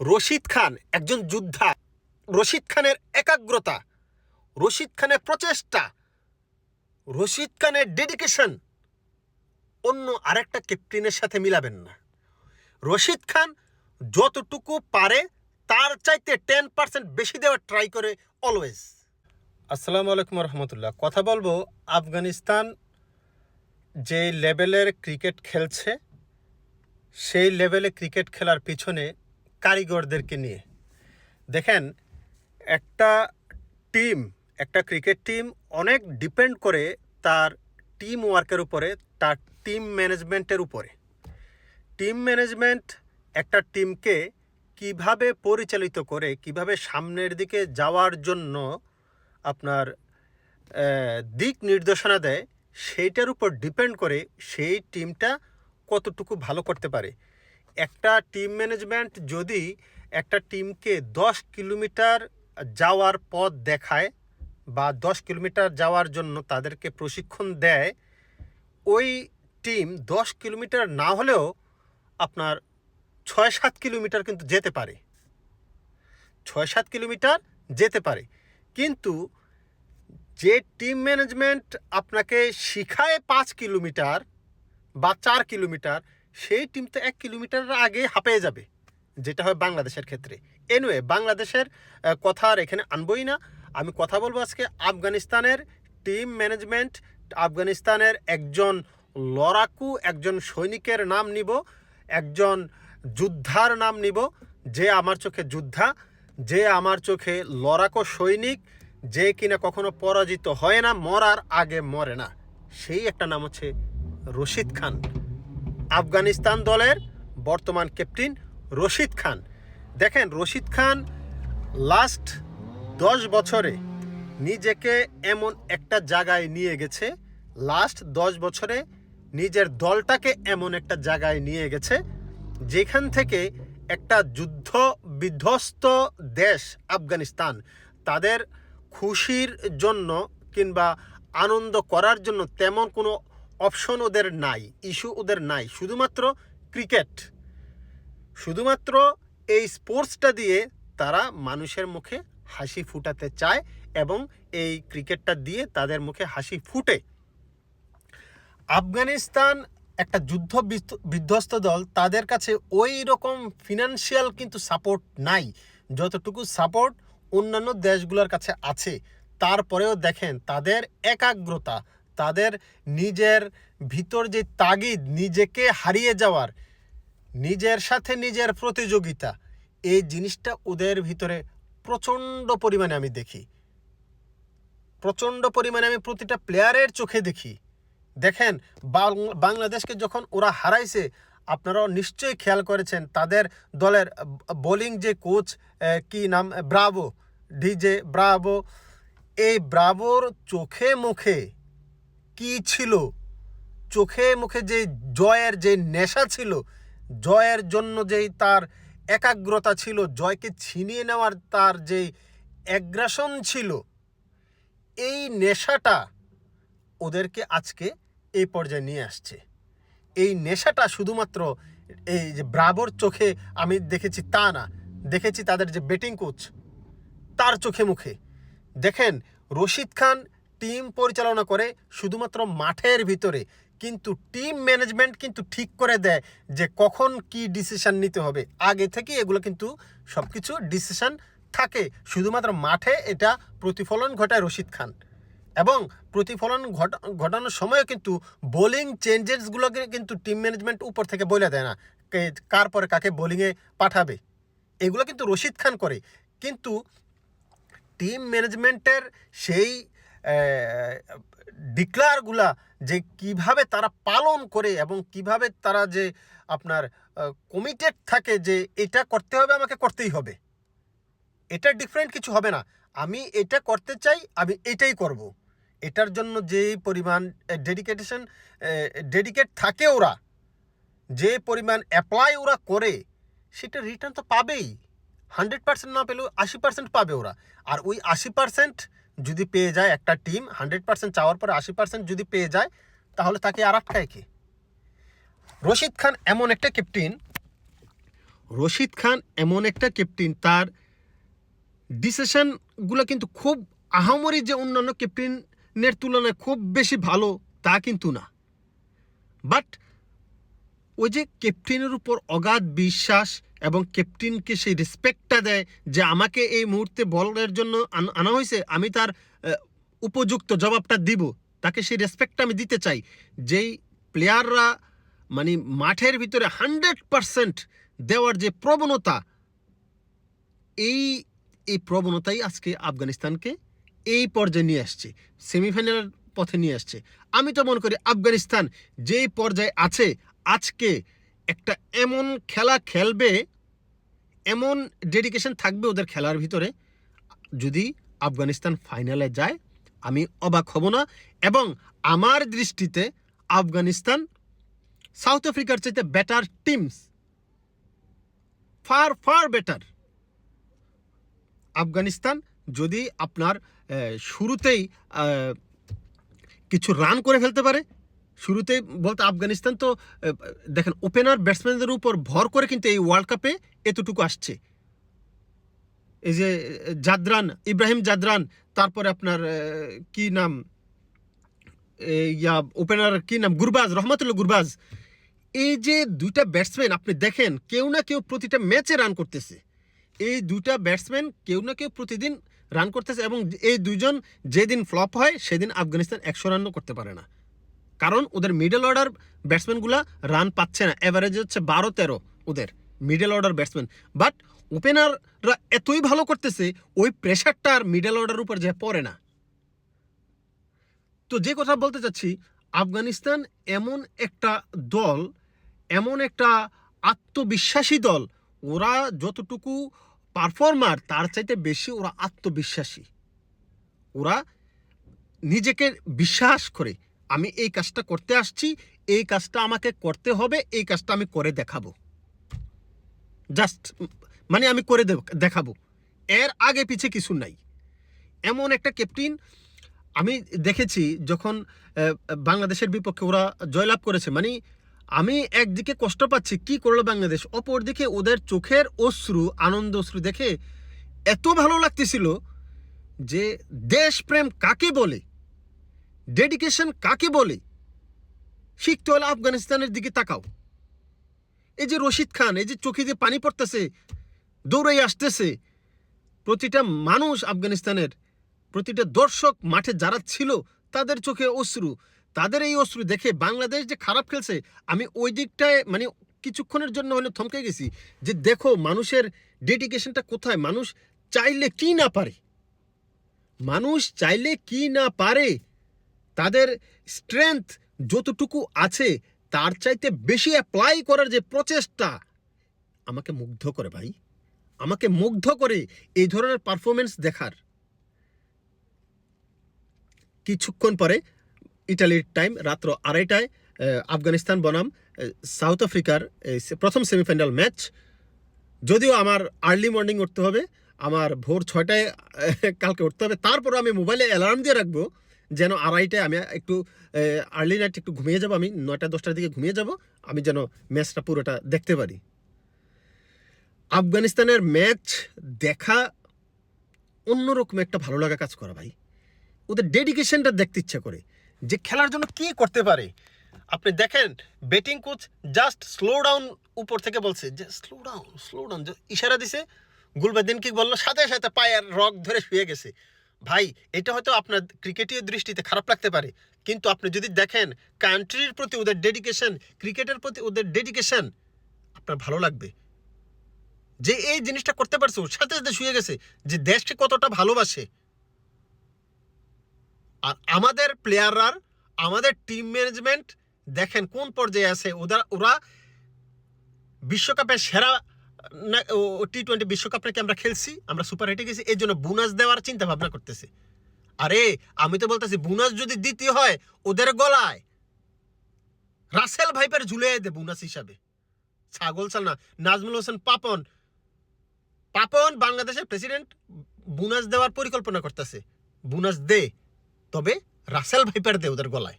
রশিদ খান একজন যোদ্ধা। রশিদ খানের একাগ্রতা, রশিদ খানের প্রচেষ্টা, রশিদ খানের ডেডিকেশন অন্য আরেকটা ক্যাপ্টেনের সাথে মিলাবেন না। রশিদ খান যতটুকু পারে তার চাইতে টেন পার্সেন্ট বেশি দেওয়ার ট্রাই করে অলওয়েজ আসসালামু আলাইকুম রহমতুল্লাহ। কথা বলব আফগানিস্তান যে লেভেলের ক্রিকেট খেলছে, সেই লেভেলে ক্রিকেট খেলার পিছনে কারিগরদেরকে নিয়ে। দেখেন, একটা টিম, একটা ক্রিকেট টিম অনেক ডিপেন্ড করে তার টিম ওয়ার্কের উপরে, তার টিম ম্যানেজমেন্টের উপরে। টিম ম্যানেজমেন্ট একটা টিমকে কীভাবে পরিচালিত করে, কীভাবে সামনের দিকে যাওয়ার জন্য আপনার দিক নির্দেশনা দেয়, সেইটার উপর ডিপেন্ড করে সেই টিমটা কতটুকু ভালো করতে পারে। একটা টিম ম্যানেজমেন্ট যদি একটা টিমকে দশ কিলোমিটার যাওয়ার পথ দেখায় বা দশ কিলোমিটার যাওয়ার জন্য তাদেরকে প্রশিক্ষণ দেয়, ওই টিম দশ কিলোমিটার না হলেও আপনার ছয় সাত কিলোমিটার কিন্তু যেতে পারে। ছয় সাত কিলোমিটার যেতে পারে। কিন্তু যে টিম ম্যানেজমেন্ট আপনাকে শিখায় পাঁচ কিলোমিটার বা চার কিলোমিটার সেই টিম তো এক কিলোমিটার আগে হাঁপিয়ে যাবে, যেটা হয় বাংলাদেশের ক্ষেত্রে। এনওয়ে বাংলাদেশের কথা আর এখানে আনবই না। আমি কথা বলব আজকে আফগানিস্তানের টিম ম্যানেজমেন্ট আফগানিস্তানের একজন লড়াকু, একজন সৈনিকের নাম নিব, একজন যোদ্ধার নাম নিব, যে আমার চোখে যোদ্ধা, যে আমার চোখে লড়াকু সৈনিক, যে কিনা কখনো পরাজিত হয় না, মরার আগে মরে না। সেই একটা নাম হচ্ছে রশিদ খান। আফগানিস্তান দলের বর্তমান ক্যাপ্টেন রশিদ খান। দেখেন, রশিদ খান লাস্ট দশ বছরে নিজেকে এমন একটা জায়গায় নিয়ে গেছে লাস্ট দশ বছরে নিজের দলটাকে এমন একটা জায়গায় নিয়ে গেছে, যেখান থেকে একটা যুদ্ধ বিধ্বস্ত দেশ আফগানিস্তান তাদের খুশির জন্য কিংবা আনন্দ করার জন্য তেমন কোনো অপশন ওদের নাই, ইস্যু ওদের নাই, শুধুমাত্র ক্রিকেট। শুধুমাত্র এই স্পোর্টসটা দিয়ে তারা মানুষের মুখে হাসি ফুটাতে চায় এবং এই ক্রিকেটটা দিয়ে তাদের মুখে হাসি ফুটে। আফগানিস্তান একটা যুদ্ধ বিধ্ব- বিধ্বস্ত দল, তাদের কাছে ওই রকম ফিনান্সিয়াল কিন্তু সাপোর্ট নাই। যতটুকু সাপোর্ট অন্যান্য দেশগুলোর কাছে আছে, তারপরেও দেখেন তাদের একাগ্রতা তাদের নিজের ভিতর যে তাগিদ, নিজেকে হারিয়ে যাওয়ার, নিজের সাথে নিজের প্রতিযোগিতা, এই জিনিসটা ওদের ভিতরে প্রচণ্ড পরিমাণে আমি দেখি। প্রচণ্ড পরিমাণে আমি প্রতিটা প্লেয়ারের চোখে দেখি। দেখেন বাংলাদেশকে যখন ওরা হারাইছে, আপনারাও নিশ্চয়ই খেয়াল করেছেন, তাদের দলের বোলিং যে কোচ কি নাম? ব্রাভো, ডিজে ব্রাভো, এই ব্রাভোর চোখে মুখে কি ছিল? চোখে মুখে যে জয়ের যে নেশা ছিল, জয়ের জন্য যেই তার একাগ্রতা ছিল, জয়কে ছিনিয়ে নেওয়ার তার যেই অ্যাগ্রাসন ছিল, এই নেশাটা ওদেরকে আজকে এই পর্যায়ে নিয়ে আসছে। এই নেশাটা শুধুমাত্র এই যে ব্রাভোর চোখে আমি দেখেছি তা না, দেখেছি তাদের যে ব্যাটিং কোচ তার চোখে মুখে। দেখেন, রশিদ খান টিম পরিচালনা করে শুধুমাত্র মাঠের ভিতরে। কিন্তু টিম ম্যানেজমেন্ট কিন্তু ঠিক করে দেয় যে কখন কি ডিসিশান নিতে হবে। আগে থেকে এগুলো কিন্তু সব কিছু ডিসিশান থাকে। শুধুমাত্র মাঠে এটা প্রতিফলন ঘটায় রশিদ খান। এবং প্রতিফলন ঘটা, ঘটানোর সময়ও কিন্তু বোলিং চেঞ্জেসগুলোকে কিন্তু টিম ম্যানেজমেন্ট উপর থেকে বলে দেয় না। কার পরে কাকে বোলিংয়ে পাঠাবে। এগুলো কিন্তু রশিদ খান করে। কিন্তু টিম ম্যানেজমেন্টের সেই ডিক্লারগুলা যে কীভাবে তারা পালন করে এবং কীভাবে তারা যে আপনার কমিটেড থাকে যে এটা করতে হবে, আমাকে করতেই হবে। এটা ডিফারেন্ট কিছু হবে না। আমি এটা করতে চাই, আমি এটাই করব। এটার জন্য যেই পরিমাণ ডেডিকেটেশন ডেডিকেট থাকে ওরা, যে পরিমাণ অ্যাপ্লাই ওরা করে, সেটা রিটার্ন তো পাবেই। হান্ড্রেড পার্সেন্ট না পেলেও আশি পার্সেন্ট পাবে ওরা। আর ওই আশি পার্সেন্ট যদি পেয়ে যায় একটা টিম, হান্ড্রেড পার্সেন্ট চাওয়ার পরে আশি পার্সেন্ট যদি পেয়ে যায়, তাহলে তাকে আর আটকায় কে? রশিদ খান এমন একটা ক্যাপ্টেন রশিদ খান এমন একটা ক্যাপ্টেন তার ডিসিশনগুলো কিন্তু খুব আহামরি যে অন্যান্য ক্যাপ্টেনের তুলনায় খুব বেশি ভালো তা কিন্তু না। বাট ওই যে ক্যাপ্টেনের উপর অগাধ বিশ্বাস এবং ক্যাপ্টেনকে সেই রেসপেক্টটা দেয় যে আমাকে এই মুহূর্তে বলের জন্য আন- হয়েছে, আমি তার উপযুক্ত জবাবটা দিব। তাকে সেই রেসপেক্টটা আমি দিতে চাই। যেই প্লেয়াররা মানে মাঠের ভিতরে হান্ড্রেড পারসেন্ট দেওয়ার যে প্রবণতা, এই এই প্রবণতাই আজকে আফগানিস্তানকে এই পর্যায়ে নিয়ে আসছে সেমিফাইনালের পথে নিয়ে আসছে। আমি তো মনে করি আফগানিস্তান যেই পর্যায়ে আছে, আজকে একটা এমন খেলা খেলবে, এমন ডেডিকেশন থাকবে ওদের খেলার ভিতরে। যদি আফগানিস্তান ফাইনালে যায়, আমি অবাক হব না এবং আমার দৃষ্টিতে আফগানিস্তান সাউথ আফ্রিকার চাইতে better teams far far better Afghanistan যদি আপনার শুরুতেই কিছু রান করে ফেলতে পারে শুরুতেই বলতে আফগানিস্তান তো দেখেন ওপেনার ব্যাটসম্যানদের উপর ভর করে কিন্তু এই ওয়ার্ল্ড কাপে এতটুকু আসছে। এই যে, জাদরান, ইব্রাহিম জাদরান, তারপরে আপনার কি নাম? ইয়া ওপেনার কি নাম? গুরবাজ, রহমাতুল্লাহ গুরবাজ। এই যে দুইটা ব্যাটসম্যান আপনি দেখেন, কেউ না কেউ প্রতিটা ম্যাচে রান করতেছে। এই দুইটা ব্যাটসম্যান কেউ না কেউ প্রতিদিন রান করতেছে এবং এই দুইজন যেদিন ফ্লপ হয়, সেদিন আফগানিস্তান একশো রানও করতে পারে না। কারণ ওদের মিডল অর্ডার ব্যাটসম্যানগুলা রান পাচ্ছে না। অ্যাভারেজ হচ্ছে বারো, তেরো ওদের মিডল অর্ডার ব্যাটসম্যান বাট ওপেনাররা এতই ভালো করতেছে, ওই প্রেশারটা আর মিডল অর্ডার উপর যে পড়ে না। তো যে কথা বলতে চাচ্ছি, আফগানিস্তান এমন একটা দল, এমন একটা আত্মবিশ্বাসী দল, ওরা যতটুকু পারফর্মার তার চাইতে বেশি ওরা আত্মবিশ্বাসী। ওরা নিজেকে বিশ্বাস করে আমি এই কাজটা করতে আসছি, এই কাজটা আমাকে করতে হবে, এই কাজটা আমি করে দেখাবো। জাস্ট মানে আমি করে দেখাবো। এর আগে পিছে কিছু নাই। এমন একটা ক্যাপ্টেন আমি দেখেছি যখন বাংলাদেশের বিপক্ষে ওরা জয়লাভ করেছে। মানে আমি একদিকে কষ্ট পাচ্ছি, কি করল বাংলাদেশ? অপরদিকে ওদের চোখের অশ্রু, আনন্দ অশ্রু দেখে এত ভালো লাগতেছিল যে দেশপ্রেম কাকে বলে? ডেডিকেশন কাকে বলে? শিখতে হলে আফগানিস্তানের দিকে তাকাও। এই যে রশিদ খান, এই যে চোখে যে পানি পড়তেছে, দৌড়াই আসতেছে, প্রতিটা মানুষ আফগানিস্তানের, প্রতিটা দর্শক মাঠে যারা ছিল, তাদের চোখে অশ্রু। তাদের এই অশ্রু দেখে বাংলাদেশ যে খারাপ খেলছে, আমি ওই দিকটায় মানে কিছুক্ষণের জন্য হলে থমকে গেছি যে দেখো মানুষের ডেডিকেশনটা কোথায়? মানুষ চাইলে কি না পারে? মানুষ চাইলে কি না পারে? তাদের স্ট্রেংথ যতটুকু আছে, তার চাইতে বেশি অ্যাপ্লাই করার যে প্রচেষ্টা, আমাকে মুগ্ধ করে ভাই। আমাকে মুগ্ধ করে এই ধরনের পারফরমেন্স দেখার। কিছুক্ষণ পরে, ইটালির টাইম রাত্র আড়াইটায় আফগানিস্তান বনাম সাউথ আফ্রিকার প্রথম সেমিফাইনাল ম্যাচ যদিও আমার আর্লি মর্নিং উঠতে হবে, আমার ভোর ছয়টায় কালকে উঠতে হবে তারপর আমি মোবাইলে অ্যালার্ম দিয়ে রাখব। যেন আড়াইটায় আমি একটু আর্লি নাইট একটু ঘুমিয়ে যাব আমি, নয়টা, দশটার দিকে ঘুমিয়ে যাব, আমি যেন ম্যাচটা পুরোটা দেখতে পারি। আফগানিস্তানের ম্যাচ দেখা অন্যরকম একটা ভালো লাগা কাজ করা ভাই। ওদের ডেডিকেশনটা দেখতে ইচ্ছা করে। যে খেলার জন্য কি করতে পারে? আপনি দেখেন batting coach just slow down উপর থেকে বলছে, যে স্লো ডাউন স্লো ডাউন ইশারা দিছে গুলবাদিন কি বলল, সাথে সাথে পায়ের রক ধরে শুয়ে গেছে। ভাই, এটা হয়তো আপনার ক্রিকেটীয় দৃষ্টিতে খারাপ লাগতে পারে। কিন্তু আপনি যদি দেখেন কান্ট্রির প্রতি ওদের ডেডিকেশন ক্রিকেটের প্রতি ওদের ডেডিকেশন আপনার ভালো লাগবে। যে এই জিনিসটা করতে পারছে, ওর সাথে সাথে শুয়ে গেছে, যে দেশকে কতটা ভালোবাসে। আর আমাদের প্লেয়াররা আমাদের টিম ম্যানেজমেন্ট দেখেন কোন পর্যায়ে আছে, ওরা ওরা বিশ্বকাপের সেরা টি টোয়েন্টি বিশ্বকাপ নাকি আমরা খেলছি? আমরা সুপার হিটে গেছি এই জন্য বোনাস দেওয়ার চিন্তা ভাবনা করতেছে। আরে, আমি তো বলতেছি বোনাস যদি দিতে হয়, ওদের গলায় রাসেল ভাইপের ঝুলে দে বোনাস হিসাবে। ছাগল না, নাজমুল হোসেন পাপন পাপন বাংলাদেশের প্রেসিডেন্ট বোনাস দেওয়ার পরিকল্পনা করতেছে। বোনাস দে, তবে রাসেল ভাইপার দে ওদের গলায়।